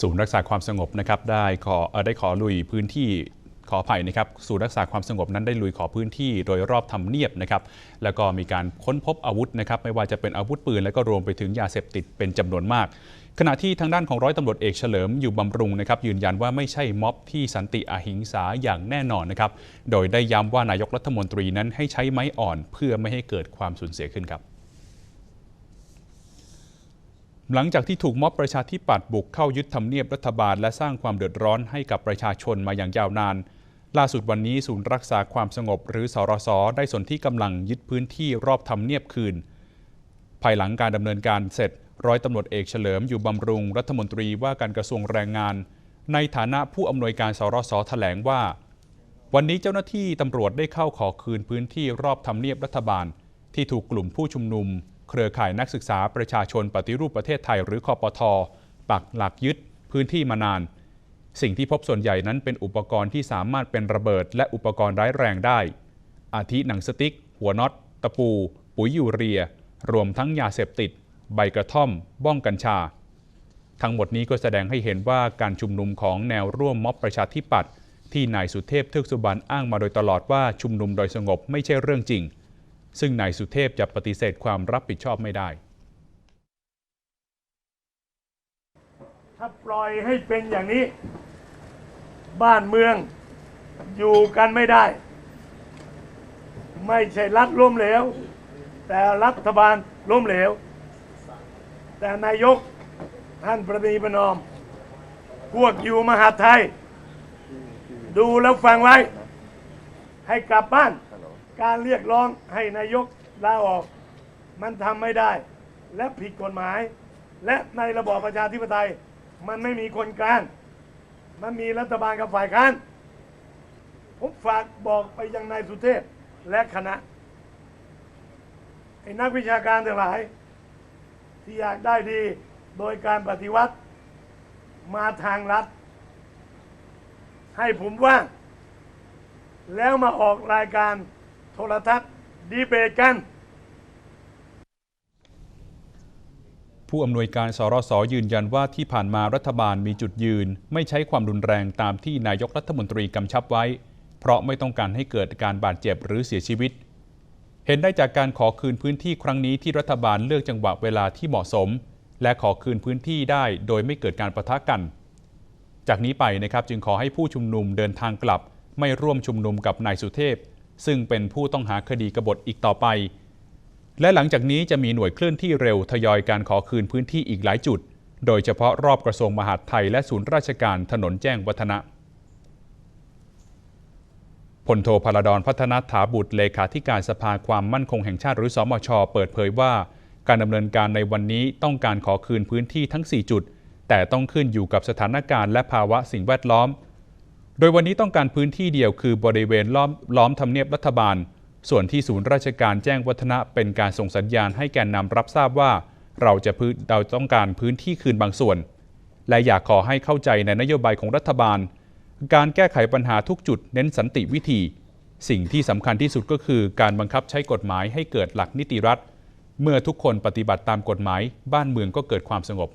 ศูนย์รักษาความสงบนะครับได้ขอได้ขอลุยพื้นที่ขออภัยนะครับศูนย์รักษาความสงบนั้นได้ลุยขอพื้นที่โดยรอบทำเนียบนะครับแล้วก็มีการค้นพบอาวุธนะครับไม่ว่าจะเป็นอาวุธปืน และก็รวมไปถึงยาเสพติดเป็นจำนวนมาก ขณะที่ทางด้านของร้อยตำรวจเอกเฉลิมอยู่บำรุงนะครับยืนยันว่าไม่ใช่ม็อบที่สันติอหิงสาอย่างแน่นอนนะครับโดยได้ย้ำว่านายกรัฐมนตรีนั้นให้ใช้ไม้อ่อน เพื่อไม่ให้เกิดความสูญเสียขึ้นครับ หลังจากที่ถูกม็อบประชาธิปัตย์บุกเข้ายึดทำเนียบรัฐบาล และสร้างความเดือดร้อนให้กับประชาชนมาอย่างยาวนาน ล่าสุดวันนี้ศูนย์รักษาความสงบหรือสรสได้สนที่กำลังยึดพื้นที่รอบทำเนียบคืน ภายหลังการดำเนินการเสร็จ ร้อยตำรวจเอกเฉลิมอยู่บำรุงรัฐมนตรีว่าการกระทรวงแรงงาน ในฐานะผู้อำนวยการสรสแถลงว่า วันนี้เจ้าหน้าที่ตำรวจได้เข้าขอคืนพื้นที่รอบทำเนียบรัฐบาล ที่ถูกกลุ่มผู้ชุมนุม เครือข่ายนักศึกษาประชาชนปฏิรูปประเทศไทยหรือคอปทปักหลักยึดพื้นที่มานาน สิ่งที่พบส่วนใหญ่นั้นเป็นอุปกรณ์ที่สามารถเป็นระเบิด และอุปกรณ์ร้ายแรงได้ อาทิหนังสติ๊ก หัวน็อต ตะปู ปุ๋ยยูเรีย รวมทั้งยาเสพติด ใบกระท่อม บ้องกัญชา ทั้งหมดนี้ก็แสดงให้เห็นว่าการชุมนุมของแนวร่วมม็อบประชาธิปัตย์ที่นายสุเทพเทือกสุบรรณอ้างมาโดยตลอดว่าชุมนุมโดยสงบไม่ใช่เรื่องจริง ซึ่งนายสุเทพจะปฏิเสธความรับผิดชอบไม่ได้ ถ้าปล่อยให้เป็นอย่างนี้ บ้านเมืองอยู่กันไม่ได้ ไม่ใช่รัฐล้มเหลว แต่รัฐบาลล้มเหลว แต่นายกท่านประนีประนอม พวกอยู่มหาไทย ดูแล้วฟังไว้ ให้กลับบ้าน การเรียกร้องให้นายกลาออก มันทำไม่ได้ และผิดกฎหมาย และในระบอบประชาธิปไตย มันไม่มีคนกลางมันมีรัฐบาลกับฝ่ายค้านผมฝากบอกไปยังนายสุเทพและคณะไอ้นักวิชาการทั้งหลาย ที่อยากได้ดีโดยการปฏิวัติมาทางรัฐ ให้ผมว่างแล้วมาออกรายการ โทรทัศน์ดีเบตกัน ผู้อำนวยการสรสยืนยันว่าที่ผ่านมารัฐบาลมีจุดยืน ไม่ใช้ความรุนแรงตามที่นายกรัฐมนตรีกำชับไว้ เพราะไม่ต้องการให้เกิดการบาดเจ็บหรือเสียชีวิต เห็นได้จากการขอคืนพื้นที่ครั้งนี้ที่รัฐบาลเลือกจังหวะเวลาที่เหมาะสม และขอคืนพื้นที่ได้โดยไม่เกิดการประทะกัน จากนี้ไปนะครับจึงขอให้ผู้ชุมนุมเดินทางกลับ ไม่ร่วมชุมนุมกับนายสุเทพ ซึ่งเป็นผู้ต้องหาคดีกบฏอีกต่อไป และหลังจากนี้จะมีหน่วยเคลื่อนที่เร็วทยอยการขอคืนพื้นที่อีกหลายจุด โดยเฉพาะรอบกระทรวงมหาดไทยและศูนย์ราชการถนนแจ้งวัฒนะพลโทพลดอนพัฒนาถาบุตรเลขาธิการสภาความมั่นคงแห่งชาติหรือสอมช เปิดเผยว่า การดำเนินการในวันนี้ต้องการขอคืนพื้นที่ทั้ง 4 จุด แต่ต้องขึ้นอยู่กับสถานการณ์และภาวะสิ่งแวดล้อม โดยวันนี้ต้องการพื้นที่เดียวคือบริเวณล้อมล้อมทำเนียบรัฐบาล ส่วนที่ศูนย์ราชการแจ้งวัฒนะเป็นการส่งสัญญาณให้แกนนำรับทราบว่า เราจะพื้นเราต้องการพื้นที่คืนบางส่วน และอยากขอให้เข้าใจในนโยบายของรัฐบาล การแก้ไขปัญหาทุกจุดเน้นสันติวิธี สิ่งที่สำคัญที่สุดก็คือการบังคับใช้กฎหมายให้เกิดหลักนิติรัฐ เมื่อทุกคนปฏิบัติตามกฎหมาย บ้านเมืองก็เกิดความสงบ